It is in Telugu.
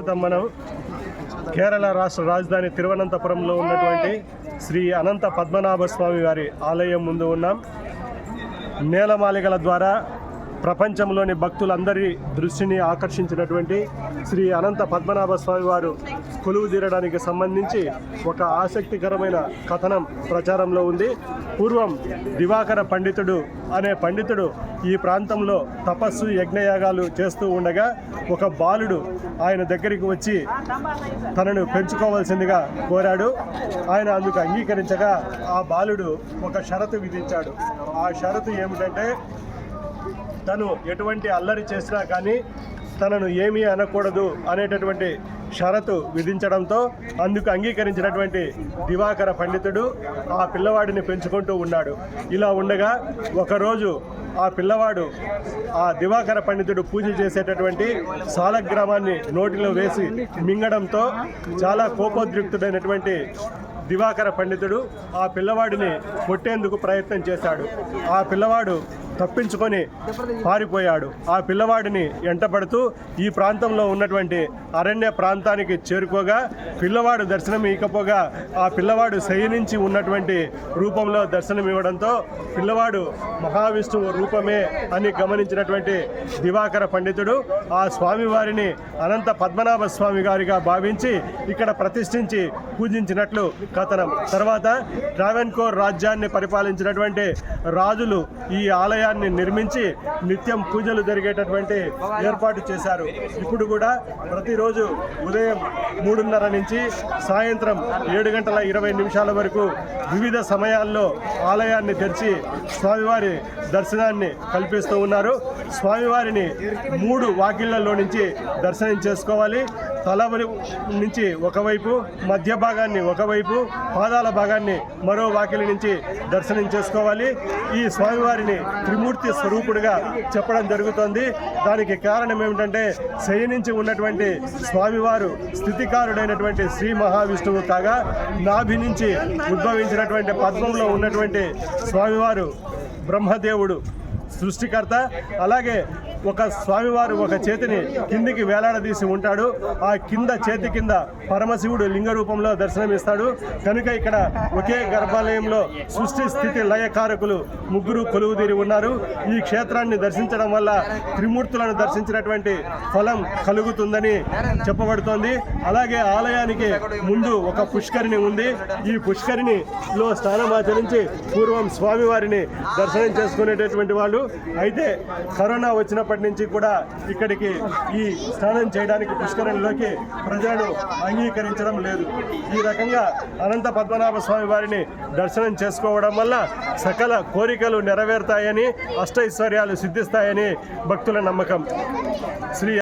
ప్రస్తుతం మనం కేరళ రాష్ట్ర రాజధాని తిరువనంతపురంలో ఉన్నటువంటి శ్రీ అనంత పద్మనాభ స్వామి వారి ఆలయం ముందు ఉన్నాం. నేలమాలికల ద్వారా ప్రపంచంలోని భక్తులందరి దృష్టిని ఆకర్షించినటువంటి శ్రీ అనంత పద్మనాభ స్వామి వారు కొలువు తీరడానికి సంబంధించి ఒక ఆసక్తికరమైన కథనం ప్రచారంలో ఉంది. పూర్వం దివాకర పండితుడు అనే పండితుడు ఈ ప్రాంతంలో తపస్సు యజ్ఞయాగాలు చేస్తూ ఉండగా ఒక బాలుడు ఆయన దగ్గరికి వచ్చి తనను పెంచుకోవాల్సిందిగా కోరాడు. ఆయన అందుకు అంగీకరించగా ఆ బాలుడు ఒక షరతు విధించాడు. ఆ షరతు ఏమిటంటే తను ఎటువంటి అల్లరి చేసినా కానీ తనను ఏమీ అనకూడదు అనేటటువంటి షరతు విధించడంతో అందుకు అంగీకరించినటువంటి దివాకర పండితుడు ఆ పిల్లవాడిని పెంచుకుంటూ ఉన్నాడు. ఇలా ఉండగా ఒకరోజు ఆ పిల్లవాడు ఆ దివాకర పండితుడు పూజ చేసేటటువంటి సాలగ్రామాన్ని నోటిలో వేసి మింగడంతో చాలా కోపోద్రిక్తుడైనటువంటి దివాకర పండితుడు ఆ పిల్లవాడిని కొట్టేందుకు ప్రయత్నం చేశాడు. ఆ పిల్లవాడు తప్పించుకొని పారిపోయాడు. ఆ పిల్లవాడిని ఎంటపడుతూ ఈ ప్రాంతంలో ఉన్నటువంటి అరణ్య ప్రాంతానికి చేరుకోగా పిల్లవాడు దర్శనం ఇకపోగా ఆ పిల్లవాడు శయనించి ఉన్నటువంటి రూపంలో దర్శనం ఇవ్వడంతో పిల్లవాడు మహావిష్ణువు రూపమే అని గమనించినటువంటి దివాకర పండితుడు ఆ స్వామివారిని అనంత పద్మనాభ స్వామి గారిగా భావించి ఇక్కడ ప్రతిష్ఠించి పూజించినట్లు కథనం. తర్వాత ట్రావెన్కోర్ రాజ్యాన్ని పరిపాలించినటువంటి రాజులు ఈ ఆలయాన్ని నిర్మించి నిత్యం పూజలు జరిగేటటువంటి ఏర్పాటు చేశారు. ఇప్పుడు కూడా ప్రతిరోజు ఉదయం మూడున్నర నుంచి సాయంత్రం ఏడు గంటల ఇరవై నిమిషాల వరకు వివిధ సమయాల్లో ఆలయాన్ని తెరిచి స్వామివారి దర్శనాన్ని కల్పిస్తూ ఉన్నారు. స్వామివారిని మూడు వాకిళ్ళలో నుంచి దర్శనం చేసుకోవాలి. తల నుంచి ఒకవైపు మధ్య భాగాన్ని ఒకవైపు పాదాల భాగాన్ని మరో వాకిలి నుంచి దర్శనం చేసుకోవాలి. ఈ స్వామివారిని త్రిమూర్తి స్వరూపుడుగా చెప్పడం జరుగుతోంది. దానికి కారణం ఏమిటంటే శయనించి ఉన్నటువంటి స్వామివారు స్థితికారుడైనటువంటి శ్రీ మహావిష్ణువు కాగా నాభి నుంచి ఉద్భవించినటువంటి పద్మంలో ఉన్నటువంటి స్వామివారు బ్రహ్మదేవుడు సృష్టికర్త. అలాగే ఒక స్వామివారు ఒక చేతిని కిందికి వేలాడదీసి ఉంటాడు. ఆ కింద చేతి కింద పరమశివుడు లింగ రూపంలో దర్శనమిస్తాడు. కనుక ఇక్కడ ఒకే గర్భాలయంలో సృష్టి స్థితి లయకారకులు ముగ్గురు కొలువుదీరి ఉన్నారు. ఈ క్షేత్రాన్ని దర్శించడం వల్ల త్రిమూర్తులను దర్శించినటువంటి ఫలం కలుగుతుందని చెప్పబడుతోంది. అలాగే ఆలయానికి ముందు ఒక పుష్కరిణి ఉంది. ఈ పుష్కరిణిలో స్నానం ఆచరించి పూర్వం స్వామివారిని దర్శనం చేసుకునేటటువంటి వాళ్ళు. అయితే కరోనా చిన్నప్పటి నుంచి కూడా ఇక్కడికి ఈ స్నానం చేయడానికి పుష్కరంలోకి ప్రజలు అంగీకరించడం లేదు. ఈ రకంగా అనంత పద్మనాభ స్వామి వారిని దర్శనం చేసుకోవడం వల్ల సకల కోరికలు నెరవేరుతాయని అష్టైశ్వర్యాలు సిద్ధిస్తాయని భక్తుల నమ్మకం. శ్రీ